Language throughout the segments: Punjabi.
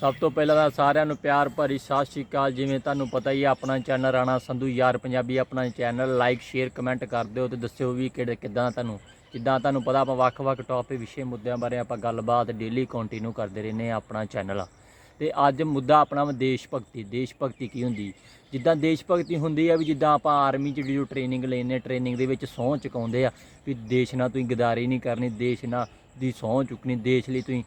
ਸਭ ਤੋਂ ਪਹਿਲਾਂ ਤਾਂ ਸਾਰਿਆਂ ਨੂੰ ਪਿਆਰ ਭਰੀ ਸਤਿ ਸ਼੍ਰੀ ਅਕਾਲ। ਜਿਵੇਂ ਤੁਹਾਨੂੰ ਪਤਾ ਹੀ ਆ, ਆਪਣਾ ਚੈਨਲ ਰਾਣਾ ਸੰਧੂ ਯਾਰ ਪੰਜਾਬੀ, ਆਪਣਾ ਚੈਨਲ ਲਾਈਕ ਸ਼ੇਅਰ ਕਮੈਂਟ ਕਰ ਦਿਓ ਤੇ ਦੱਸਿਓ ਵੀ ਕਿਹੜੇ ਕਿੱਦਾਂ ਤੁਹਾਨੂੰ ਜਿੱਦਾਂ ਤੁਹਾਨੂੰ ਪਤਾ ਆਪਾਂ ਵੱਖ-ਵੱਖ ਟੌਪਿਕ ਵਿਸ਼ੇ ਮੁੱਦਿਆਂ ਬਾਰੇ ਆਪਾਂ ਗੱਲਬਾਤ ਡੇਲੀ ਕੰਟੀਨਿਊ ਕਰਦੇ ਰਹਿੰਦੇ ਹਾਂ ਆਪਣਾ ਚੈਨਲ। ਆ ਤੇ ਅੱਜ ਮੁੱਦਾ ਆਪਣਾ ਵਾ ਦੇਸ਼ ਭਗਤੀ। ਦੇਸ਼ ਭਗਤੀ ਕੀ ਹੁੰਦੀ? ਜਿੱਦਾਂ ਦੇਸ਼ ਭਗਤੀ ਹੁੰਦੀ ਆ ਵੀ ਜਿੱਦਾਂ ਆਪਾਂ ਆਰਮੀ ਚ ਜੋ ਟ੍ਰੇਨਿੰਗ ਲੈਨੇ ਟ੍ਰੇਨਿੰਗ ਦੇ ਵਿੱਚ ਸਹੁੰ ਚੁਕਾਉਂਦੇ ਆ ਵੀ ਦੇਸ਼ ਨਾਲ ਤੁਸੀਂ ਗਦਾਰੀ ਨਹੀਂ ਕਰਨੀ, ਦੇਸ਼ ਨਾਲ ਦੀ ਸਹੁੰ ਚੁੱਕਣੀ, ਦੇਸ਼ ਲਈ ਤੁਸੀਂ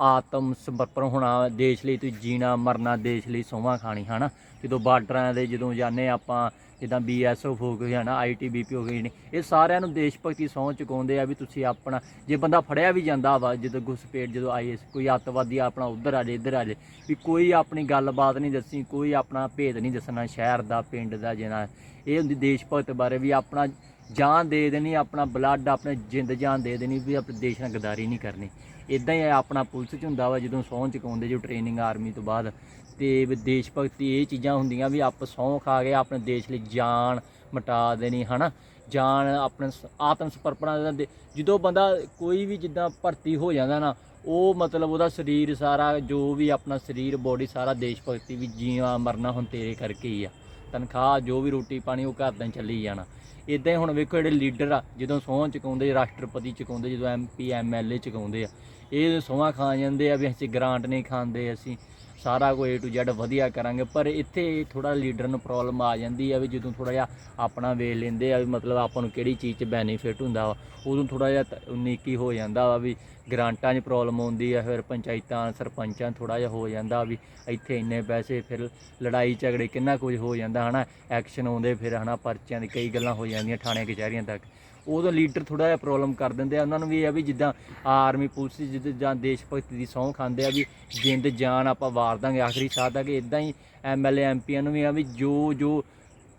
ਆਤਮ ਸਮਰਪਣ ਹੋਣਾ ਦੇਸ਼ ਲਈ ਤੁਸੀਂ ਜੀਣਾ ਮਰਨਾ ਦੇਸ਼ ਲਈ ਸੋਹਾਂ ਖਾਣੀ, ਹਨਾ? ਜਦੋਂ ਬਾਰਡਰਾਂ ਦੇ ਜਦੋਂ ਜਾਂਦੇ ਆਪਾਂ, ਜਿੱਦਾਂ ਬੀਐਸਐਫ ਹੋ ਗਈ ਹਨਾ? ਆਈਟੀਬੀਪੀ ਹੋ ਗਈ ਨੇ ਇਹ ਸਾਰਿਆਂ ਨੂੰ ਦੇਸ਼ ਭਗਤੀ ਸਹੁੰ ਚੁਕਾਉਂਦੇ ਆ ਵੀ ਤੁਸੀਂ ਆਪਣਾ, ਜੇ ਬੰਦਾ ਫੜਿਆ ਵੀ ਜਾਂਦਾ ਵਾ, ਜਦੋਂ ਘੁਸਪੇਟ ਜਦੋਂ ਆਈਐਸ ਕੋਈ ਅੱਤਵਾਦੀ ਆਪਣਾ ਉਧਰ ਆ ਜੇ, ਇੱਧਰ ਆ ਜੇ, ਵੀ ਕੋਈ ਆਪਣੀ ਗੱਲਬਾਤ ਨਹੀਂ ਦੱਸੀ, ਕੋਈ ਆਪਣਾ ਭੇਦ ਨਹੀਂ ਦੱਸਣਾ, ਸ਼ਹਿਰ ਦਾ, ਪਿੰਡ ਦਾ ਜਿਹਨਾਂ ਇਹ ਹੁੰਦੀ ਦੇਸ਼ ਭਗਤ ਬਾਰੇ ਵੀ ਆਪਣਾ ਜਾਨ ਦੇ ਦੇਣੀ, ਆਪਣਾ ਬਲੱਡ ਆਪਣੇ ਜਿੰਦ ਜਾਨ ਦੇ ਦੇਣੀ ਵੀ ਆਪਣੇ ਦੇਸ਼ ਨਾਲ ਗਦਾਰੀ ਨਹੀਂ ਕਰਨੀ। ਇਦਾਂ ਹੀ ਆਪਣਾ ਪੁਲਿਸ ਚ ਹੁੰਦਾ ਵਾ, ਜਦੋਂ ਸਹੁੰ ਚੁਕਾਉਂਦੇ ਜੋ ਟ੍ਰੇਨਿੰਗ ਆਰਮੀ ਤੋਂ ਬਾਅਦ। ਤੇ ਦੇਸ਼ ਭਗਤੀ ਇਹ ਚੀਜ਼ਾਂ ਹੁੰਦੀਆਂ ਵੀ ਆਪ ਸਹੁੰ ਖਾ ਕੇ ਆਪਣੇ ਦੇਸ਼ ਲਈ ਜਾਨ ਮਟਾ ਦੇਣੀ, ਹਨਾ? ਜਾਨ ਆਪਣੇ ਆਤਮ ਸਮਰਪਣਾ ਦੇ- ਜਦੋਂ ਬੰਦਾ ਕੋਈ ਵੀ ਜਿੱਦਾਂ ਭਰਤੀ ਹੋ ਜਾਂਦਾ ਨਾ, ਉਹ ਮਤਲਬ ਉਹਦਾ ਸਰੀਰ ਸਾਰਾ, ਜੋ ਵੀ ਆਪਣਾ ਸਰੀਰ ਬੋਡੀ ਸਾਰਾ ਦੇਸ਼ ਭਗਤੀ ਵੀ ਜੀਵਾ ਮਰਨਾ ਹੁਣ ਤੇਰੇ ਕਰਕੇ ਹੀ ਆ। ਤਨਖਾਹ, ਜੋ ਵੀ ਰੋਟੀ ਪਾਣੀ, ਉਹ ਘਰ ਦਾ ਹੀ ਚੱਲੀ ਜਾਣਾ। ਇਦਾਂ ਹੀ ਹੁਣ ਵੇਖੋ ਜਿਹੜੇ ਲੀਡਰ ਆ, ਜਦੋਂ ਸਹੁੰ ਚੁਕਾਉਂਦੇ, ਰਾਸ਼ਟਰਪਤੀ ਚੁਕਾਉਂਦੇ, ਜਦੋਂ ਐਮਪੀ ਐਮਐਲਏ ਚੁਕਾਉਂਦੇ ਆ, ਇਹ ਸਹੁੰਆਂ ਖਾ ਜਾਂਦੇ ਆ ਵੀ ਅਸੀਂ ਗ੍ਰਾਂਟ ਨਹੀਂ ਖਾਂਦੇ, ਅਸੀਂ ਸਾਰਾ ਕੁਝ A to Z ਵਧੀਆ ਕਰਾਂਗੇ, ਪਰ ਇੱਥੇ ਥੋੜਾ ਲੀਡਰ ਨੂੰ ਪ੍ਰੋਬਲਮ ਆ ਜਾਂਦੀ ਆ ਵੀ ਜਦੋਂ ਥੋੜਾ ਜਿਹਾ ਆਪਣਾ ਵੇਖ ਲੈਂਦੇ ਆ ਵੀ ਮਤਲਬ ਆਪਾਂ ਨੂੰ ਕਿਹੜੀ ਚੀਜ਼ 'ਚ ਬੈਨੀਫਿਟ ਹੁੰਦਾ ਵਾ, ਉਦੋਂ ਥੋੜਾ ਜਿਹਾ ਤ- ਉਨੀਕੀ ਹੋ ਜਾਂਦਾ ਵਾ ਵੀ ਗ੍ਰਾਂਟਾਂ 'ਚ ਪ੍ਰੋਬਲਮ ਆਉਂਦੀ ਆ, ਫਿਰ ਪੰਚਾਇਤਾਂ, ਸਰਪੰਚਾਂ ਥੋੜਾ ਜਿਹਾ ਹੋ ਜਾਂਦਾ ਵੀ ਇੱਥੇ ਇੰਨੇ ਪੈਸੇ, ਫਿਰ ਲੜਾਈ ਝਗੜੇ ਕਿੰਨਾ ਕੁਝ ਹੋ ਜਾਂਦਾ ਹਨਾ ਐਕਸ਼ਨ ਆਉਂਦੇ, ਫਿਰ ਹਨਾ ਪਰਚਿਆਂ ਦੀ ਕਈ ਗੱਲਾਂ ਹੋ ਜਾਂਦੀਆਂ ਥਾਣੇ, ਕਚਹਿਰੀਆਂ ਤੱਕ। ਉਦੋਂ ਲੀਡਰ ਥੋੜਾ ਜਿਹਾ ਪ੍ਰੋਬਲਮ ਕਰ ਦਿੰਦੇ ਆ। ਉਹਨਾਂ ਨੂੰ ਵੀ ਇਹ ਆ ਵੀ ਜਿੱਦਾਂ ਆਰਮੀ, ਪੁਲਿਸ ਜਿੱਦਾਂ ਜਾਂ ਦੇਸ਼ ਭਗਤੀ ਦੀ ਸਹੁੰ ਖਾਂਦੇ ਆ ਵੀ ਜਿੰਦ ਜਾਨ ਆਪਾਂ ਵਾਰ ਦਾਂਗੇ, ਆਖਰੀ ਸਾਹ ਤੱਕ ਇਦਾਂ ਹੀ ਐਮਐਲਏ ਐਮਪੀਆਂ ਨੂੰ ਵੀ ਆ ਵੀ ਜੋ ਜੋ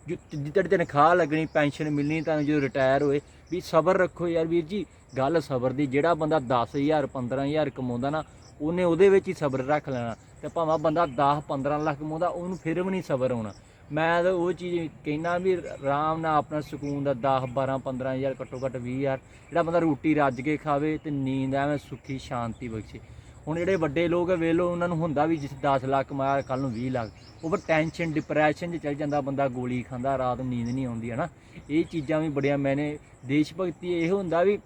ਜੋ ਜਿੱਦਾਂ ਦੀ ਤਨਖਾਹ ਲੱਗਣੀ, ਪੈਨਸ਼ਨ ਮਿਲਣੀ ਤੁਹਾਨੂੰ ਜਦੋਂ ਰਿਟਾਇਰ ਹੋਏ, ਵੀ ਸਬਰ ਰੱਖੋ ਯਾਰ ਵੀਰ ਜੀ। ਗੱਲ ਸਬਰ ਦੀ, ਜਿਹੜਾ ਬੰਦਾ 10000 15000 ਕਮਾਉਂਦਾ ਨਾ, ਉਹਨੇ ਉਹਦੇ ਵਿੱਚ ਹੀ ਸਬਰ ਰੱਖ ਲੈਣਾ। ਤੇ ਭਾਵੇਂ ਬੰਦਾ 10 15 ਲੱਖ ਕਮਾਉਂਦਾ, ਉਹਨੂੰ ਫਿਰ ਵੀ ਨਹੀਂ ਸਬਰ ਆਉਣਾ। ਮੈਂ ਤਾਂ ਉਹ ਚੀਜ਼ ਕਹਿਣਾ ਵੀ ਆਰਾਮ ਨਾਲ ਆਪਣਾ ਸਕੂਨ ਦਾ 10 12 15000 ਘੱਟੋ ਘੱਟ 20000 ਜਿਹੜਾ ਬੰਦਾ ਰੋਟੀ ਰੱਜ ਕੇ ਖਾਵੇ ਤੇ ਨੀਂਦ ਐਵੇਂ ਸੁਖੀ, ਸ਼ਾਂਤੀ ਬਖਸ਼ੇ। ਹੁਣ ਜਿਹੜੇ ਵੱਡੇ ਲੋਕ ਆ ਵੇਲੋ ਉਹਨਾਂ ਨੂੰ ਹੁੰਦਾ ਵੀ ਜਿਸ 10 ਲੱਖ ਮਾਰ ਕੱਲ ਨੂੰ 20 ਲੱਖ। ਉਹ ਪਰ ਟੈਨਸ਼ਨ ਡਿਪਰੈਸ਼ਨ 'ਚ ਚੱਲ ਜਾਂਦਾ ਬੰਦਾ, ਗੋਲੀ ਖਾਂਦਾ, ਰਾਤ ਨੂੰ ਨੀਂਦ ਨਹੀਂ ਆਉਂਦੀ ਹੈ ਨਾ ਇਹ ਚੀਜ਼ਾਂ ਵੀ ਬੜੀਆਂ ਮੈਨੇ ਦੇਸ਼ ਭਗਤੀ, ਇਹ ਹੁੰਦਾ ਵੀ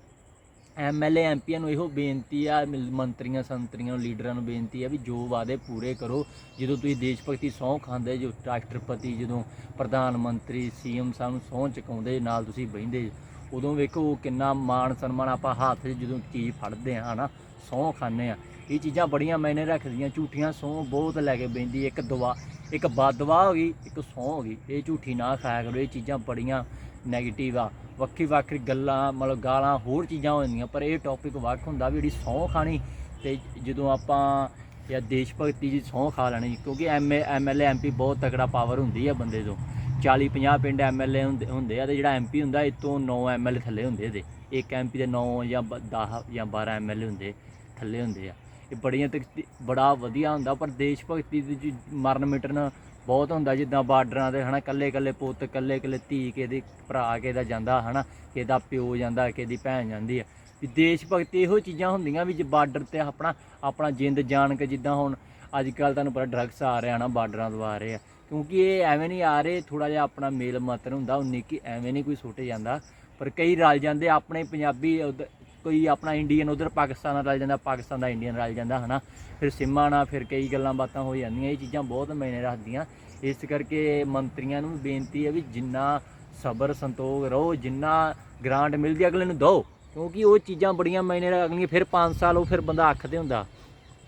ਐਮਐਲਏ ਐਮਪੀਆਂ ਨੂੰ ਇਹੋ ਬੇਨਤੀ ਆ, ਮਿਲ- ਮੰਤਰੀਆਂ, ਸੰਤਰੀਆਂ ਨੂੰ ਲੀਡਰਾਂ ਨੂੰ ਬੇਨਤੀ ਆ ਵੀ ਜੋ ਵਾਅਦੇ ਪੂਰੇ ਕਰੋ। ਜਦੋਂ ਤੁਸੀਂ ਦੇਸ਼ ਭਗਤੀ ਸਹੁੰ ਖਾਂਦੇ, ਜੋ ਰਾਸ਼ਟਰਪਤੀ ਜਦੋਂ ਪ੍ਰਧਾਨ ਮੰਤਰੀ, ਸੀਐਮ ਸਾਹਿਬ ਨੂੰ ਸਹੁੰ ਚੁਕਾਉਂਦੇ, ਨਾਲ ਤੁਸੀਂ ਬਹਿੰਦੇ, ਉਦੋਂ ਵੇਖੋ ਕਿੰਨਾ ਮਾਣ ਸਨਮਾਨ ਆਪਾਂ ਹੱਥ 'ਚ ਜਦੋਂ ਚੀਜ਼ ਫੜਦੇ ਆ, ਹਨਾ? ਸਹੁੰ ਖਾਂਦੇ ਆ। ਇਹ ਚੀਜ਼ਾਂ ਬੜੀਆਂ ਮਾਇਨੇ ਰੱਖਦੀਆਂ, ਝੂਠੀਆਂ ਸਹੁੰ ਬਹੁਤ ਲੈ ਕੇ ਬੈਂਦੀ ਇੱਕ ਦਵਾ, ਇੱਕ ਬਦਵਾ ਹੋ ਗਈ, ਇੱਕ ਸਹੁੰ ਹੋ ਗਈ। ਇਹ ਝੂਠੀ ਨਾ ਖਾਇਆ ਕਰੋ, ਇਹ ਚੀਜ਼ਾਂ ਬੜੀਆਂ ਨੈਗੇਟਿਵ ਆ। ਵੱਖਰੀ ਵੱਖਰੀ ਗੱਲਾਂ, ਮਤਲਬ ਗਾਲਾਂ, ਹੋਰ ਚੀਜ਼ਾਂ ਹੋ ਜਾਂਦੀਆਂ, ਪਰ ਇਹ ਟੌਪਿਕ ਵੱਖ ਹੁੰਦਾ ਵੀ ਜਿਹੜੀ ਸਹੁੰ ਖਾਣੀ ਤੇ ਜਦੋਂ ਆਪਾਂ ਜਾਂ ਦੇਸ਼ ਭਗਤੀ ਦੀ ਸਹੁੰ ਖਾ ਲੈਣੀ, ਕਿਉਂਕਿ ਐਮ ਐਮਐਲਏ ਐਮਪੀ ਬਹੁਤ ਤਕੜਾ ਪਾਵਰ ਹੁੰਦੀ ਆ ਬੰਦੇ ਤੋਂ। 40 50 ਪਿੰਡ ਐਮਐਲਏ ਹੁੰਦੇ ਹੁੰਦੇ ਆ ਤੇ ਜਿਹੜਾ ਐਮਪੀ ਹੁੰਦਾ ਇਹ ਤੋਂ 9 ਐਮਐਲਏ ਥੱਲੇ ਹੁੰਦੇ ਇਹਦੇ। ਇੱਕ ਐਮਪੀ ਦੇ 9 ਜਾਂ 10 ਜਾਂ 12 ਐਮਐਲਏ ਹੁੰਦੇ। ਥੱਲੇ ਹੁੰਦੇ ਆ। ਇਹ ਬੜੀਆਂ ਤਕ- ਬੜਾ ਵਧੀਆ ਹੁੰਦਾ, ਪਰ ਦੇਸ਼ ਭਗਤੀ ਦੀ ਜੀ, ਮਰਨ ਮਿਟਣ ਬਹੁਤ ਹੁੰਦਾ, ਜਿੱਦਾਂ ਬਾਰਡਰਾਂ ਤੇ ਹਨਾ ਕੱਲੇ ਕੱਲੇ ਪੁੱਤ ਕੱਲੇ ਕੱਲੇ ਧੀ ਕਿਸੇ ਭਰਾ ਕਿਸੇ ਦਾ ਜਾਂਦਾ ਹਨਾ ਕਿਸੇ ਦਾ ਪਿਓ ਜਾਂਦਾ ਕਿਸੇ ਦੀ ਭੈਣ ਜਾਂਦੀ ਆ। ਵੀ ਦੇਸ਼ ਭਗਤੀ ਇਹੋ ਚੀਜ਼ਾਂ ਹੁੰਦੀਆਂ ਵੀ ਜੇ ਬਾਰਡਰ ਤੇ ਆਪਣਾ ਆਪਣਾ ਜਿੰਦ ਜਾਨ ਕੇ ਜਿੱਦਾਂ ਹੁਣ ਅੱਜ ਕੱਲ ਤੁਹਾਨੂੰ ਪਤਾ ਡਰੱਗਸ ਆ ਰਿਹਾ ਆ ਨਾ ਬਾਰਡਰਾਂ ਤੋਂ ਆ ਰਹੇ ਆ। ਕਿਉਂਕਿ ਇਹ ਐਵੇਂ ਨਹੀਂ ਆ ਰਹੇ ਥੋੜਾ ਜਿਹਾ ਆਪਣਾ ਮੇਲ ਮਤਰ ਹੁੰਦਾ, ਉਨੀ ਕਿ ਐਵੇਂ ਨਹੀਂ ਕੋਈ ਸੁੱਟ ਜਾਂਦਾ। ਪਰ ਕਈ ਰਲ ਜਾਂਦੇ ਆਪਣੇ ਪੰਜਾਬੀ ਉੱਧ- ਕੋਈ ਆਪਣਾ ਇੰਡੀਅਨ ਉਧਰ ਪਾਕਿਸਤਾਨ ਨਾਲ ਰਲ ਜਾਂਦਾ, ਪਾਕਿਸਤਾਨ ਦਾ ਇੰਡੀਅਨ ਰਲ ਜਾਂਦਾ, ਹਨਾ। ਫਿਰ ਸਿੰਮਾਂ ਨਾਲ ਫਿਰ ਕਈ ਗੱਲਾਂ ਬਾਤਾਂ ਹੋ ਜਾਂਦੀਆਂ, ਇਹ ਚੀਜ਼ਾਂ ਬਹੁਤ ਮਾਇਨੇ ਰੱਖਦੀਆਂ। ਇਸ ਕਰਕੇ ਮੰਤਰੀਆਂ ਨੂੰ ਬੇਨਤੀ ਹੈ ਵੀ ਜਿੰਨਾ ਸਬਰ, ਸੰਤੋਖ ਰਹੋ, ਜਿੰਨਾ ਗ੍ਰਾਂਟ ਮਿਲਦੀ ਅਗਲੇ ਨੂੰ ਦਿਓ। ਕਿਉਂਕਿ ਉਹ ਚੀਜ਼ਾਂ ਬੜੀਆਂ ਮਾਇਨੇ ਰੱਖਣਗੀਆਂ, ਫਿਰ 5 ਸਾਲ ਉਹ ਫਿਰ ਬੰਦਾ ਅੱਖਦੇ ਹੁੰਦਾ।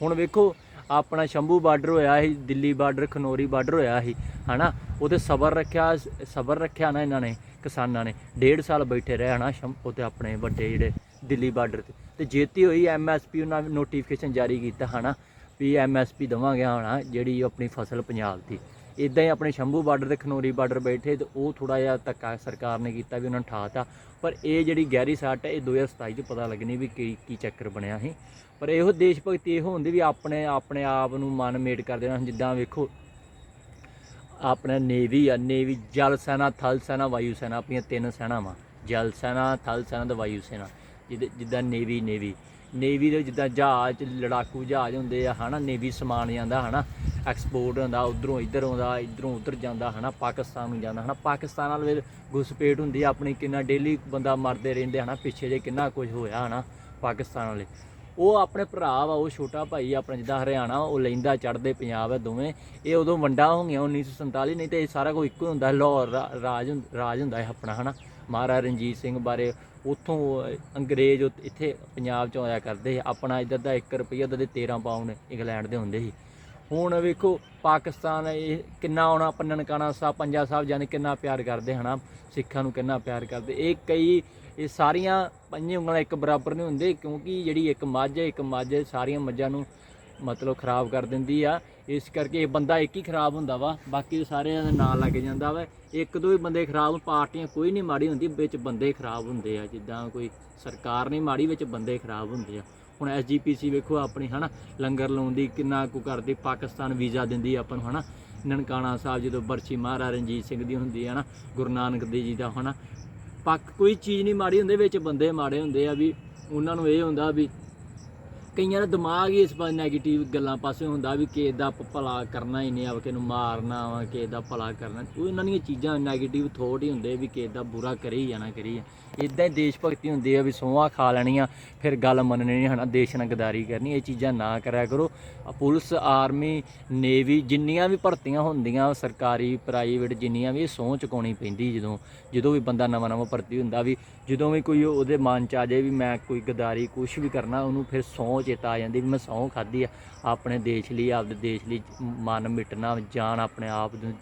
ਹੁਣ ਵੇਖੋ, ਆਪਣਾ ਸ਼ੰਭੂ ਬਾਰਡਰ ਹੋਇਆ ਸੀ, ਦਿੱਲੀ ਬਾਰਡਰ, ਖਨੋਰੀ ਬਾਰਡਰ ਹੋਇਆ ਸੀ, ਹਨਾ। ਉਹਤੇ ਸਬਰ ਰੱਖਿਆ ਸਬਰ ਰੱਖਿਆ ਨਾ ਇਹਨਾਂ ਨੇ, ਕਿਸਾਨਾਂ ਨੇ। ਡੇਢ ਸਾਲ ਬੈਠੇ ਰਹੇ, ਹਨਾ, ਸ਼ੰ ਉਹਤੇ ਆਪਣੇ ਵੱਡੇ ਜਿਹੜੇ ਦਿੱਲੀ ਬਾਰਡਰ ਤੇ। ਤੇ ਜੇਤੀ ਹੋਈ ਐਮਐਸਪੀ ਉਹਨਾਂ ਨੋਟੀਫਿਕੇਸ਼ਨ ਜਾਰੀ ਕੀਤਾ, ਹਨਾ, ਵੀ ਐਮਐਸਪੀ ਦਵਾਂਗੇ ਹਨਾ, ਜਿਹੜੀ ਆਪਣੀ ਫਸਲ ਪੰਜਾਬ ਦੀ। ਇਦਾਂ ਹੀ ਆਪਣੇ ਸ਼ੰਭੂ ਬਾਰਡਰ ਤੇ ਖਨੋਰੀ ਬਾਰਡਰ ਬੈਠੇ ਤੇ ਉਹ ਥੋੜਾ ਜਿਹਾ ਧੱਕਾ ਸਰਕਾਰ ਨੇ ਕੀਤਾ ਵੀ ਉਹਨਾਂ ਨੂੰ ਠਾਤਾ ਪਰ ਇਹ ਜਿਹੜੀ ਗਹਿਰੀ ਸੱਟ ਹੈ, ਇਹ 2027 ਚ ਪਤਾ ਲੱਗਣੀ ਵੀ ਕੀ ਕੀ ਚੱਕਰ ਬਣਿਆ ਸੀ। ਪਰ ਇਹੋ ਦੇਸ਼ ਭਗਤੀ ਇਹੋ ਹੁੰਦੀ ਵੀ ਆਪਣੇ ਆਪਣੇ ਆਪ ਨੂੰ ਮਨ ਮੇਟ ਕਰ ਦੇਣਾ। ਜਿੱਦਾਂ ਵੇਖੋ, ਆਪਣਾ ਨੇਵੀ ਆ, ਨੇਵੀ ਜਲ ਸੈਨਾ, ਥਲ ਸੈਨਾ, ਵਾਯੂ ਸੈਨਾ, ਆਪਣੀਆਂ ਤਿੰਨ ਸੈਨਾਵਾਂ। ਜਲ ਸੈਨਾ, ਥਲ ਸੈਨਾ ਤੇ ਵਾਯੂ ਸੈਨਾ। ਜਿੱਦ- ਜਿੱਦਾਂ ਨੇਵੀ ਨੇਵੀ। ਨੇਵੀ ਦੇ ਜਿੱਦਾਂ ਜਹਾਜ਼, ਲੜਾਕੂ ਜਹਾਜ਼ ਹੁੰਦੇ ਆ, ਹਨਾ? ਨੇਵੀ ਸਮਾਨ ਜਾਂਦਾ, ਹਨਾ? ਐਕਸਪੋਰਟ ਹੁੰਦਾ, ਉਧਰੋਂ ਇੱਧਰ ਆਉਂਦਾ, ਇੱਧਰੋਂ ਉੱਧਰ ਜਾਂਦਾ, ਹਨਾ? ਪਾਕਿਸਤਾਨ ਨੂੰ ਜਾਂਦਾ, ਹਨਾ? ਪਾਕਿਸਤਾਨ ਨਾਲ ਵੀ ਘੁਸਪੇਟ ਹੁੰਦੀ ਆ ਆਪਣੀ, ਕਿੰਨਾ ਡੇਲੀ ਬੰਦਾ ਮਰਦੇ ਰਹਿੰਦੇ, ਹਨਾ? ਪਿੱਛੇ ਜੇ ਕਿੰਨਾ ਕੁਝ ਹੋਇਆ, ਹਨਾ? ਪਾਕਿਸਤਾਨ ਵਾਲੇ। ਉਹ ਆਪਣੇ ਭਰਾ ਵਾ, ਉਹ ਛੋਟਾ ਭਾਈ ਆਪਣਾ ਜਿੱਦਾਂ ਹਰਿਆਣਾ, ਉਹ ਲੈਂਦਾ ਚੜਦੇ ਪੰਜਾਬ ਹੈ ਦੋਵੇਂ। ਇਹ ਉਦੋਂ ਵੰਡਾ ਹੋ ਗਿਆ 1947 ਨਹੀਂ ਤੇ ਇਹ ਸਾਰਾ ਕੁਝ ਇੱਕੋ ਹੀ ਹੁੰਦਾ, ਲਾਹੌਰ ਰਾ- ਰਾਜ ਹੁੰ- ਰਾਜ ਹੁੰਦਾ ਹੈ ਆਪਣਾ, ਹਨਾ? ਮਹਾਰਾਜਾ ਰਣਜੀਤ ਸਿੰਘ ਬਾਰੇ ਉੱਥੋਂ ਅੰਗਰੇਜ਼ ਉੱਥੇ- ਇੱਥੇ ਪੰਜਾਬ ਚ ਆਇਆ ਕਰਦੇ ਆਪਣਾ ਇੱਧਰ ਦਾ 1 ਰੁਪਈਆ ਦਾ 13 ਪਾਉਂਡ ਇੰਗਲੈਂਡ ਦੇ ਹੁੰਦੇ ਸੀ। ਹੁਣ ਵੇਖੋ ਪਾਕਿਸਤਾਨ ਇਹ ਕਿੰਨਾ ਆਉਣਾ, ਆਪਾਂ ਨਨਕਾਣਾ ਸਾਹਿਬ, ਪੰਜਾ ਸਾਹਿਬ ਜਾਨੇ ਕਿੰਨਾ ਪਿਆਰ ਕਰਦੇ ਹਨਾ, ਸਿੱਖਾਂ ਨੂੰ ਕਿੰਨਾ ਪਿਆਰ ਕਰਦੇ। ਇਹ ਕਈ, ਇਹ ਸਾਰੀਆਂ ਪੰਜੇ ਉਂਗਲਾਂ ਇੱਕ ਬਰਾਬਰ ਨਹੀਂ ਹੁੰਦੇ, ਕਿਉਂਕਿ ਜਿਹੜੀ ਇੱਕ ਮੱਝ ਹੈ, ਇੱਕ ਮੱਝ ਸਾਰੀਆਂ ਮੱਝਾਂ ਨੂੰ ਮਤਲਬ ਖਰਾਬ ਕਰ ਦਿੰਦੀ ਆ। ਇਸ ਕਰਕੇ ਇਹ ਬੰਦਾ ਇੱਕ ਹੀ ਖਰਾਬ ਹੁੰਦਾ ਵਾ। ਬਾਕੀ ਸਾਰਿਆਂ ਦੇ ਨਾਂ ਲੱਗ ਜਾਂਦਾ ਵਾ। ਇੱਕ ਦੋ ਹੀ ਬੰਦੇ ਖਰਾਬ ਪਾਰਟੀਆਂ ਕੋਈ ਨਹੀਂ ਮਾੜੀ ਹੁੰਦੀ, ਵਿੱਚ ਬੰਦੇ ਖਰਾਬ ਹੁੰਦੇ ਆ। ਜਿੱਦਾਂ ਕੋਈ ਸਰਕਾਰ ਨਹੀਂ ਮਾੜੀ, ਵਿੱਚ ਬੰਦੇ ਖਰਾਬ ਹੁੰਦੇ ਆ। ਹੁਣ ਐਸਜੀਪੀਸੀ ਵੇਖੋ ਆਪਣੀ, ਹਨਾ, ਲੰਗਰ ਲਾਉਣ ਦੀ ਕਿੰਨਾ ਕੁ ਕਰਦੀ, ਪਾਕਿਸਤਾਨ ਵੀਜ਼ਾ ਦਿੰਦੀ ਆਪਾਂ ਨੂੰ, ਹਨਾ। ਨਨਕਾਣਾ ਸਾਹਿਬ ਜਦੋਂ ਬਰਸੀ ਮਹਾਰਾਜਾ ਰਣਜੀਤ ਸਿੰਘ ਦੀ ਹੁੰਦੀ ਹੈ ਨਾ ਗੁਰੂ ਨਾਨਕ ਦੇਵ ਜੀ ਦਾ, ਹਨਾ। ਪੱਕ ਕੋਈ ਚੀਜ਼ ਨਹੀਂ ਮਾੜੀ ਹੁੰਦੇ, ਵਿੱਚ ਬੰਦੇ ਮਾੜੇ ਹੁੰਦੇ ਆ ਵੀ ਉਹਨਾਂ ਨੂੰ ਇਹ ਹੁੰਦਾ ਵੀ ਕਈਆਂ ਦਾ ਦਿਮਾਗ ਹੀ ਇਸ ਪਾਸੇ 네ਗੇਟਿਵ ਗੱਲਾਂ ਪਾਸੇ ਹੁੰਦਾ ਵੀ ਕਿਸੇ ਦਾ ਭ- ਭਲਾ ਕਰਨਾ ਹੀ ਨਹੀਂ ਆ ਕਿਸੇ ਨੂੰ ਮਾਰਨਾ ਵਾ, ਕਿਸੇ ਦਾ ਭਲਾ ਕਰਨਾ। ਉਹ ਇਹਨਾਂ ਦੀਆਂ ਚੀਜ਼ਾਂ 네ਗੇਟਿਵ ਥੋਟ ਹੀ ਹੁੰਦੇ ਵੀ ਕਿਸੇ ਦਾ ਬੁਰਾ ਕਰੀ ਜਾਣਾ ਕਰੀ। ਇਦਾਂ ਹੀ ਦੇਸ਼ ਭਗਤੀ ਹੁੰਦੀ ਆ ਵੀ ਸੋਹਾਂ ਖਾ ਲੈਣੀਆਂ, ਫਿਰ ਗੱਲ ਮੰਨਣੀ ਨਹੀਂ ਹਨਾ, ਦੇਸ਼ ਨਾਲ ਗਦਾਰੀ ਕਰਨੀ, ਇਹ ਚੀਜ਼ਾਂ ਨਾ ਕਰਿਆ ਕਰੋ। ਆ ਪੁਲਿਸ, ਆਰਮੀ, ਨੇਵੀ ਜਿੰਨੀਆਂ ਵੀ ਭਰਤੀਆਂ ਹੁੰਦੀਆਂ, ਸਰਕਾਰੀ ਪ੍ਰਾਈਵੇਟ ਜਿੰਨੀਆਂ ਵੀ, ਇਹ ਸਹੁੰ ਚੁਕਾਉਣੀ ਪੈਂਦੀ ਜਦੋਂ ਜਦੋਂ ਵੀ ਬੰਦਾ ਨਵਾਂ ਨਵਾਂ ਭਰਤੀ ਹੁੰਦਾ ਵੀ, ਜਦੋਂ ਵੀ ਕੋਈ ਉਹਦੇ ਮਨ ਚ ਆ ਜਾਏ ਵੀ ਮੈਂ ਕੋਈ ਗਦਾਰੀ ਕੁਝ ਵੀ ਕਰਨਾ, ਉਹਨੂੰ ਫਿਰ ਸਹੁੰ ਚੇਤਾ ਆ ਜਾਂਦੀ ਵੀ ਮੈਂ ਸਹੁੰ ਖਾਧੀ ਆ, ਆਪਣੇ ਦੇਸ਼ ਲਈ, ਆਪਦੇ ਦੇਸ਼ ਲਈ ਮਨ ਮਿਟਣਾ, ਜਾਨ ਆਪਣੇ ਆਪ ਨੂੰ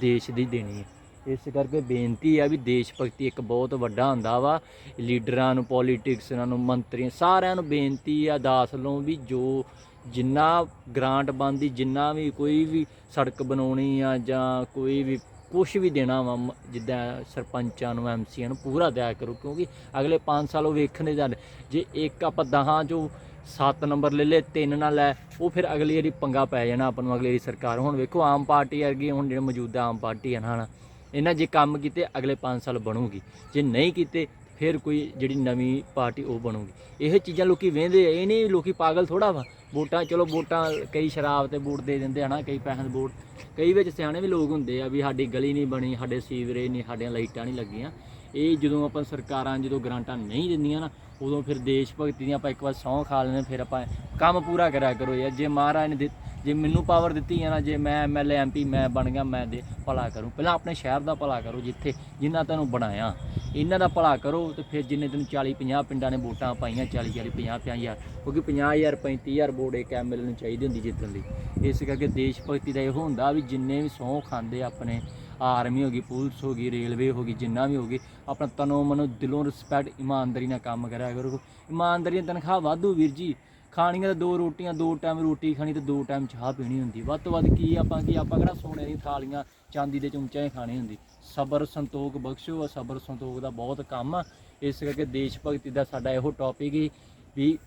ਦੇਸ਼ ਦੀ ਦੇਣੀ ਹੈ ਇਸ ਕਰਕੇ ਬੇਨਤੀ ਆ ਵੀ ਦੇਸ਼ ਭਗਤੀ ਇੱਕ ਬਹੁਤ ਵੱਡਾ ਹੁੰਦਾ ਵਾ। ਲੀਡਰਾਂ ਨੂੰ ਪੋਲੀਟਿਕਸਾਂ ਨੂੰ, ਮੰਤਰੀਆਂ ਸਾਰਿਆਂ ਨੂੰ ਬੇਨਤੀ ਆ ਦਾਸ ਵੱਲੋਂ ਵੀ ਜੋ ਜਿੰਨਾ ਗ੍ਰਾਂਟ ਬੰਦੀ ਜਿੰਨਾ ਵੀ ਕੋਈ ਵੀ ਸੜਕ ਬਣਾਉਣੀ ਆ ਜਾਂ ਕੋਈ ਵੀ ਕੁਝ ਵੀ ਦੇਣਾ ਵਾ ਜਿੱਦਾਂ ਸਰਪੰਚਾਂ ਨੂੰ ਐਮਸੀਆਂ ਨੂੰ ਪੂਰਾ ਦਿਆ ਕਰੋ, ਕਿਉਂਕਿ ਅਗਲੇ 5 ਸਾਲ ਉਹ ਵੇਖਣੇ ਜਾਂਦੇ। ਜੇ ਇੱਕ ਆਪਾਂ ਦਹਾਂ ਜੋ 7 ਨੰਬਰ ਲੈ ਲੇ, ਤਿੰਨ ਨਾਲ ਲੈ। ਉਹ ਫਿਰ ਅਗਲੀ ਵਾਰੀ ਪੰਗਾ ਪੈ ਜਾਣਾ ਆਪਾਂ ਨੂੰ, ਅਗਲੀ ਵਾਰੀ ਸਰਕਾਰ। ਹੁਣ ਵੇਖੋ, ਆਮ ਪਾਰਟੀ ਵਰਗੀ ਹੁਣ ਜਿਹੜੀ ਮੌਜੂਦਾ ਆਮ ਪਾਰਟੀ ਹੈ ਨਾ ਇਹਨਾਂ ਜੇ ਕੰਮ ਕੀਤੇ, ਅਗਲੇ 5 ਸਾਲ ਬਣੂਗੀ। ਜੇ ਨਹੀਂ ਕੀਤੇ, ਫਿਰ ਕੋਈ ਜਿਹੜੀ ਨਵੀਂ ਪਾਰਟੀ ਉਹ ਬਣੂਗੀ। ਇਹ ਚੀਜ਼ਾਂ ਲੋਕੀ ਵੇਂਦੇ ਆ, ਇਹ ਨਹੀਂ ਲੋਕੀ ਪਾਗਲ ਥੋੜਾ ਵਾ। ਵੋਟਾਂ, ਚਲੋ ਵੋਟਾਂ, ਕਈ ਸ਼ਰਾਬ ਤੇ ਵੋਟ ਦੇ ਦਿੰਦੇ ਹਨਾ, ਕਈ ਪੈਸਿਆਂ ਦੇ ਵੋਟ। ਕਈ ਵਿੱਚ ਸਿਆਣੇ ਵੀ ਲੋਕ ਹੁੰਦੇ ਆ ਵੀ ਸਾਡੀ ਗਲੀ ਨਹੀਂ ਬਣੀ, ਸਾਡੇ ਸੀਵਰੇਜ ਨਹੀਂ, ਸਾਡੀਆਂ ਲਾਈਟਾਂ ਨਹੀਂ ਲੱਗੀਆਂ। ਇਹ ਜਦੋਂ ਆਪਾਂ ਸਰਕਾਰਾਂ ਜਦੋਂ ਗ੍ਰਾਂਟਾਂ ਨਹੀਂ ਦਿੰਦੀਆਂ ਨਾ ਉਦੋਂ ਫਿਰ ਦੇਸ਼ ਭਗਤੀ ਦੀਆਂ ਆਪਾਂ ਇੱਕ ਵਾਰ ਸਹੁੰ ਖਾ ਲੈਂਦੇ ਫਿਰ ਆਪਾਂ ਕੰਮ ਪੂਰਾ ਕਰਿਆ ਕਰੋ ਯਾਰ। ਜੇ ਮਹਾਰਾਜ ਨੇ ਦਿੱਤ- ਜੇ ਮੈਨੂੰ ਪਾਵਰ ਦਿੱਤੀ ਹੈ ਨਾ, ਜੇ ਮੈਂ ਐਮਐਲਏ ਐਮਪੀ ਮੈਂ ਬਣ ਗਿਆ, ਮੈਂ ਦੇ ਭਲਾ ਕਰੂੰ। ਪਹਿਲਾਂ ਆਪਣੇ ਸ਼ਹਿਰ ਦਾ ਭਲਾ ਕਰੋ, ਜਿੱਥੇ ਜਿਨ੍ਹਾਂ ਤੈਨੂੰ ਬਣਾਇਆ। ਇਹਨਾਂ ਦਾ ਭਲਾ ਕਰੋ ਤੇ ਫਿਰ ਜਿੰਨੇ ਤੈਨੂੰ 40 50 ਪਿੰਡਾਂ ਨੇ ਵੋਟਾਂ ਪਾਈਆਂ 40 40 50 50 ਹਜ਼ਾਰ। ਕਿਉਂਕਿ 50000 35000 ਵੋਟ ਇੱਕ ਐਮਐਲਏ ਨੂੰ ਚਾਹੀਦੀ ਹੁੰਦੀ ਜਿੱਤਣ ਲਈ। ਇਸ ਕਰਕੇ ਦੇਸ਼ ਭਗਤੀ ਦਾ ਇਹੋ ਹੁੰਦਾ ਵੀ ਜਿੰਨੇ ਵੀ ਸਹੁੰ ਖਾਂਦੇ ਆਪਣੇ ਆਰਮੀ ਹੋ ਗਈ, ਪੁਲਿਸ ਹੋ ਗਈ, ਰੇਲਵੇ ਹੋ ਗਈ, ਜਿੰਨਾ ਵੀ ਹੋ ਗਈ, ਆਪਣਾ ਤਨੋ ਮਨੋ ਦਿਲੋਂ ਰਿਸਪੈਕਟ ਇਮਾਨਦਾਰੀ ਨਾਲ ਕੰਮ ਕਰਿਆ ਕਰੋ। ਇਮਾਨਦਾਰੀ ਦੀ ਤਨਖਾਹ ਵਾਧੂ ਵੀਰ ਜੀ। ਖਾਣੀਆਂ ਤਾਂ ਦੋ ਰੋਟੀਆਂ, ਦੋ ਟਾਈਮ ਰੋਟੀ ਖਾਣੀ ਤੇ ਦੋ ਟਾਈਮ ਚਾਹ ਪੀਣੀ ਹੁੰਦੀ। ਵੱਧ ਤੋਂ ਵੱਧ ਕੀ ਆਪਾਂ ਕੀ ਆਪਾਂ ਕਿਹੜਾ ਸੋਨੇ ਦੀਆਂ ਥਾਲੀਆਂ, ਚਾਂਦੀ ਦੇ ਚਮਚੇ ਖਾਣੇ ਹੁੰਦੀ। ਸਬਰ, ਸੰਤੋਖ ਬਖਸ਼ੋ ਆ ਸਬਰ, ਸੰਤੋਖ ਦਾ ਬਹੁਤ ਕੰਮ ਆ। ਇਸ ਕਰਕੇ ਦੇਸ਼ ਭਗਤੀ ਦਾ ਸਾਡਾ ਇਹੋ ਟੌਪਿਕ ਹੀ ਵੀ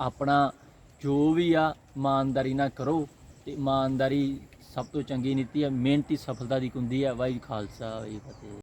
ਆਪਣਾ ਜੋ ਵੀ ਆ, ਇਮਾਨਦਾਰੀ ਨਾਲ ਕਰੋ ਤੇ ਇਮਾਨਦਾਰੀ ਸਭ ਤੋਂ ਚੰਗੀ ਨੀਤੀ ਹੈ ਮਿਹਨਤੀ ਸਫਲਤਾ ਦੀ ਕੁੰਦੀ ਹੈ। ਵਾਹਿਗੁਰੂ ਖਾਲਸਾ ਵਾਹਿਗੁਰੂ ਫਤਿਹ।